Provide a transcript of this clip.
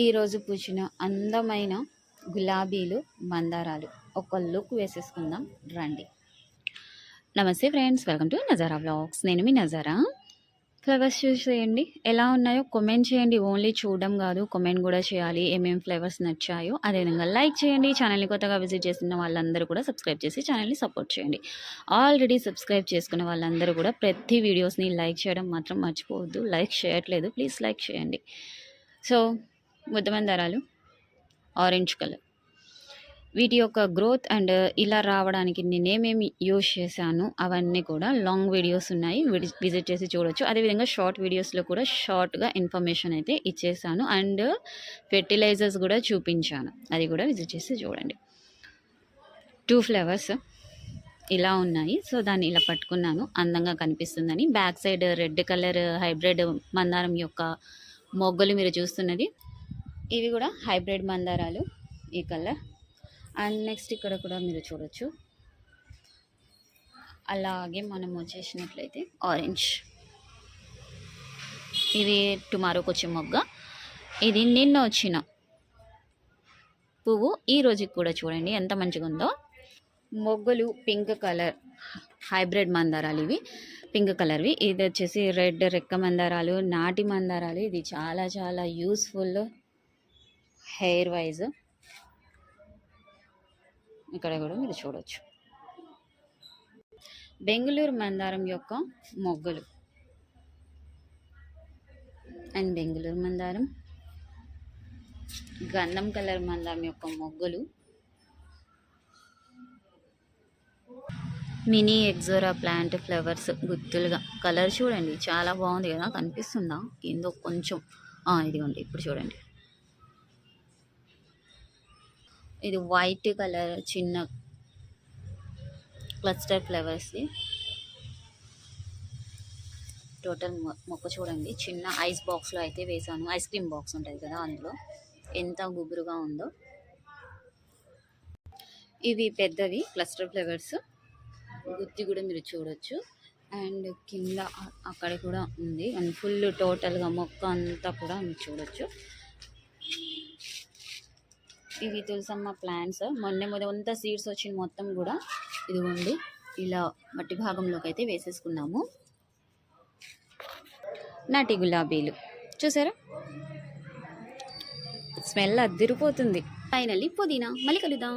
ఈరోజు పూసిన అందమైన గులాబీలు మందారాలు. ఒక లుక్ వేసేసుకుందాం. రండి. నమస్తే friends. Welcome to Nazara vlogs. నేను మీ నజారా. ఫ్లవర్స్ చూసేయండి. ఎలా ఉన్నాయో కొమెంట్ చేయండి. ఓన్లీ చూడడం కాదు కొమెంట్ కూడా చేయాలి. ఏమేమి ఫ్లేవర్స్ నచ్చాయో. అదేవిధంగా లైక్ చేయండి. ఛానల్ని కొత్తగా విజిట్ చేసిన వాళ్ళందరూ కూడా సబ్స్క్రైబ్ చేసి ఛానల్ని సపోర్ట్ చేయండి. ఆల్రెడీ సబ్స్క్రైబ్ చేసుకున్న వాళ్ళందరూ కూడా ప్రతి వీడియోస్ని లైక్ చేయడం మాత్రం మర్చిపోవద్దు. లైక్ చేయట్లేదు. ప్లీజ్ లైక్ చేయండి. సో ముద్దమందారాలు ఆరెంజ్ కలర్ వీటి యొక్క గ్రోత్ అండ్ ఇలా రావడానికి నేనేమేమి యూజ్ చేశాను అవన్నీ కూడా లాంగ్ వీడియోస్ ఉన్నాయి. విడి- విజిట్ చేసి చూడొచ్చు. అదేవిధంగా షార్ట్ వీడియోస్లో కూడా షార్ట్గా ఇన్ఫర్మేషన్ అయితే ఇచ్చేసాను అండ్ ఫెర్టిలైజర్స్ కూడా చూపించాను. అది కూడా విజిట్ చేసి చూడండి. టూ ఫ్లవర్స్ ఇలా ఉన్నాయి. సో దాన్ని ఇలా పట్టుకున్నాను. అందంగా కనిపిస్తుందని. Back side red colour hybrid మందారం యొక్క మొగ్గలు మీరు చూస్తున్నది. ఇవి కూడా హైబ్రిడ్ మందారాలు ఈ కలర్. అండ్ నెక్స్ట్ ఇక్కడ కూడా మీరు చూడొచ్చు. అలాగే మనం వచ్చేసినట్లయితే ఆరెంజ్. ఇది టుమారోకి వచ్చే మొగ్గ. ఇది నిన్న వచ్చిన పువ్వు. ఈ రోజుకి కూడా చూడండి ఎంత మంచిగా ఉందో. మొగ్గలు పింక్ కలర్ హైబ్రిడ్ మందారాలు ఇవి. పింక్ కలర్వి. ఇది వచ్చేసి రెడ్ రెక్క మందారాలు నాటి మందారాలు ఇది చాలా చాలా యూస్ఫుల్ హెయిర్ వైజ్ ఇక్కడ కూడా మీరు చూడొచ్చు. బెంగళూరు మందారం యొక్క మొగ్గలు. అండ్ బెంగళూరు మందారం. గంధం కలర్ మందారం యొక్క మొగ్గలు. మినీ ఎగ్జోరా ప్లాంట్ ఫ్లవర్స్ గుత్తులుగా. కలర్ చూడండి చాలా బాగుంది కదా కనిపిస్తుందా? కింద కొంచెం. ఆ, ఇదిగోండి ఇప్పుడు చూడండి. ఇది వైట్ కలర్ చిన్న క్లస్టర్ ఫ్లవర్స్ది టోటల్ మొక్క చూడండి. చిన్న ఐస్ బాక్స్లో అయితే వేసాను. ఐస్ క్రీమ్ బాక్స్ ఉంటుంది కదా అందులో. ఎంత గుబురుగా ఉందో. ఇవి పెద్దవి క్లస్టర్ ఫ్లవర్స్ గుత్తి కూడా మీరు చూడొచ్చు. అండ్ కింద అక్కడ కూడా ఉంది. అండ్ ఫుల్ టోటల్గా మొక్క అంతా కూడా మీరు చూడొచ్చు. ఇవి తులసమ్మ ప్లాంట్స్ మొన్న మొదలంతా సీడ్స్ వచ్చిన మొత్తం కూడా. ఇదిగోండి ఇలా మట్టి భాగంలోకి అయితే వేసేసుకున్నాము. నాటి గులాబీలు. చూసారా? స్మెల్ అద్దిరిపోతుంది ఫైనల్లీ పుదీనా. మళ్ళీ కలుద్దాం.